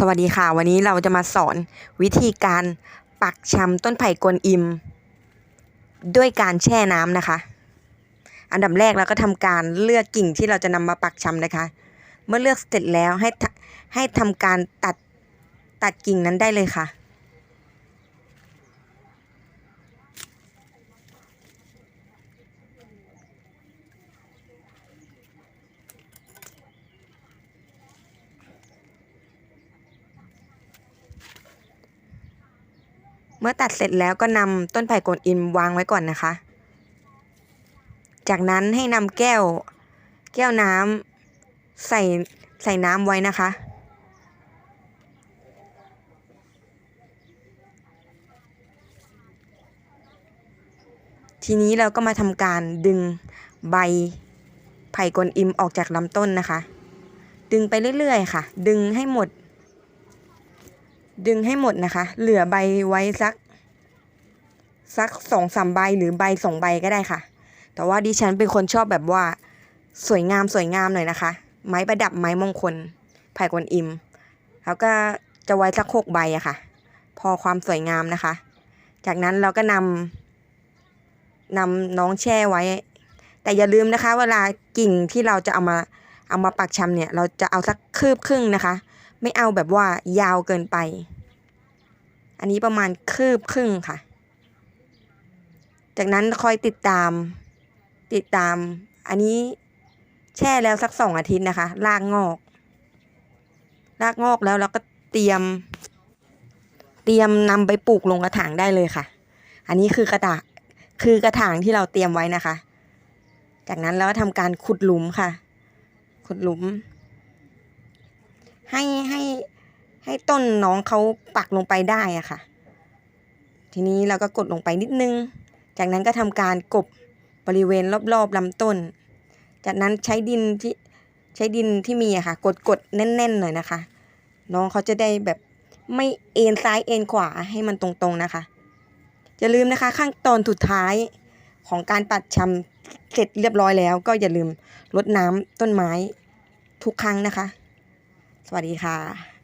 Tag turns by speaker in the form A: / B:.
A: สวัสดีค่ะ วันนี้เราจะมาสอนวิธีการปักชำต้นไผ่กวนอิม ด้วยการแช่น้ำนะคะ อันดับแรกเราก็ทำการเลือกกิ่งที่เราจะนำมาปักชำนะคะ เมื่อเลือกเสร็จแล้วให้ให้ทำการตัดตัดกิ่งนั้นได้เลยค่ะ เมื่อตัดเสร็จแล้วก็นำต้นไผ่กวนอิมวางไว้ก่อนนะคะ จากนั้นให้นำแก้ว แก้วน้ำใส่ใส่น้ำไว้นะคะ ทีนี้เราก็มาทำการดึงใบไผ่กวนอิมออกจากลำต้นนะคะ ดึงไปเรื่อยๆค่ะ ดึงให้หมด ดึงให้หมดนะคะ เหลือใบไว้สัก สักสองสามใบหรือใบสองใบก็ได้ค่ะ แต่ว่าดิฉันเป็นคนชอบแบบว่า สวยงามสวยงามหน่อยนะคะ ไม้ประดับไม้มงคลไผ่กวนอิม แล้วก็จะไว้สักหกใบอะค่ะ พอความสวยงามนะคะ จากนั้นเราก็นำนำน้องแช่ไว้ แต่อย่าลืมนะคะ เวลากิ่งที่เราจะเอามาเอามาปักชำเนี่ย เราจะเอาสักคืบครึ่งนะคะ ไม่เอาแบบว่ายาวเกินไป อันนี้ประมาณคืบครึ่งค่ะ จากนั้นคอยติดตาม ติดตาม อันนี้แช่แล้วสักสองอาทิตย์นะคะรากงอกรากงอกแล้วเราก็เตรียม เตรียมนำไปปลูกลงกระถางได้เลยค่ะ อันนี้คือกระถาคือกระถางที่เราเตรียมไว้นะคะ จากนั้นเราก็ทำการขุดหลุมค่ะ ขุดหลุม ให้ให้ ให้ต้นน้องเขาปักลงไปได้อะค่ะ ทีนี้เราก็กดลงไปนิดนึง จากนั้นก็ทำการกบบริเวณรอบๆลำต้น จากนั้นใช้ดินที่ใช้ดินที่มีอะค่ะ กดกดแน่นๆหน่อยนะคะ น้องเขาจะได้แบบไม่เอ็นซ้ายเอ็นขวาให้มันตรงๆนะคะอย่าลืมนะคะขั้นตอนสุดท้ายของการปัดชำเสร็จเรียบร้อยแล้ว ก็อย่าลืมรดน้ำต้นไม้ทุกครั้งนะคะ สวัสดีค่ะ